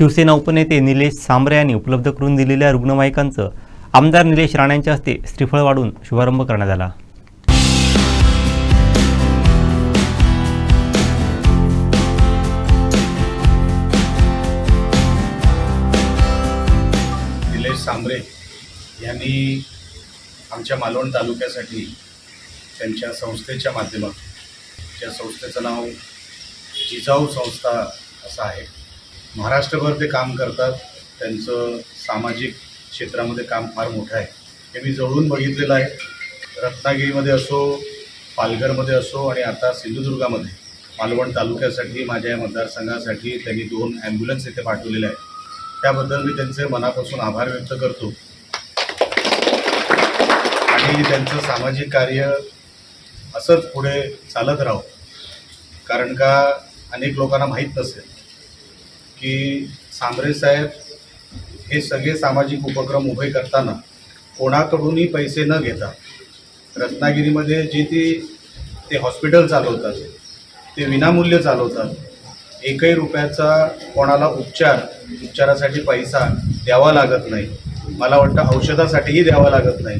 शिवसेना उपनेते निलेश सांबरे यांनी उपलब्ध करून दिलेल्या रुग्णवाहिकांचं आमदार निलेश राणेंच्या हस्ते श्रीफळ वाढून शुभारंभ करण्यात आला. निलेश सांबरे यांनी आमच्या मालवण तालुक्यासाठी त्यांच्या संस्थेच्या माध्यमातून त्या संस्थेचं नाव जिजाऊ संस्था असं आहे महाराष्ट्रभर ते काम करतात. त्यांचं सामाजिक क्षेत्रामध्ये काम फार मोठं आहे. हे मी जवळून बघितलेलं आहे. रत्नागिरीमध्ये असो पालघरमध्ये असो आणि आता सिंधुदुर्गामध्ये मालवण तालुक्यासाठी माझ्या या मतदारसंघासाठी त्यांनी दोन ॲम्ब्युलन्स इथे पाठवलेले आहेत. त्याबद्दल मी त्यांचे मनापासून आभार व्यक्त करतो. आणि त्यांचं सामाजिक कार्य असंच पुढे चालत राहो. कारण का अनेक लोकांना माहीत नसेल की सांबरे साहेब हे सगळे सामाजिक उपक्रम उभे करताना कोणाकडूनही पैसे न घेता रत्नागिरीमध्ये जी ती ते हॉस्पिटल चालवतात ते विनामूल्य चालवतात एकही रुपयाचा कोणाला उपचार उपचारासाठी पैसा द्यावा लागत नाही. मला वाटतं औषधासाठीही द्यावा लागत नाही.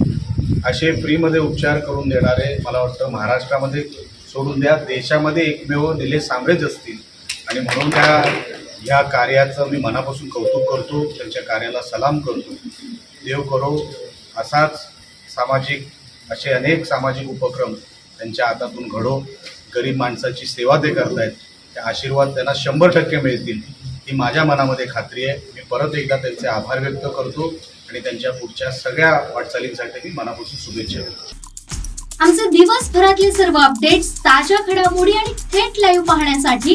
असे फ्रीमध्ये उपचार करून देणारे मला वाटतं महाराष्ट्रामध्ये सोडून द्या देशामध्ये एकमेव निलेश सांबरेच असतील. आणि म्हणून त्या ह्या कार्याचं मी मनापासून कौतुक करतो त्यांच्या कार्याला सलाम करतो. देव करो असाच सामाजिक असे अनेक सामाजिक उपक्रम त्यांच्या हातातून घडो. गरीब माणसाची सेवा ते करतायत. ते आशीर्वाद त्यांना शंभर टक्के मिळतील. ही माझ्या मनामध्ये खात्री आहे. मी परत एकदा त्यांचे आभार व्यक्त करतो आणि त्यांच्या पुढच्या सगळ्या वाटचालींसाठी मी मनापासून शुभेच्छा देतो. आमचे दिवसभरातले सर्व अपडेट्स ताज्या घडामोडी आणि थेट लाईव्ह पाहण्यासाठी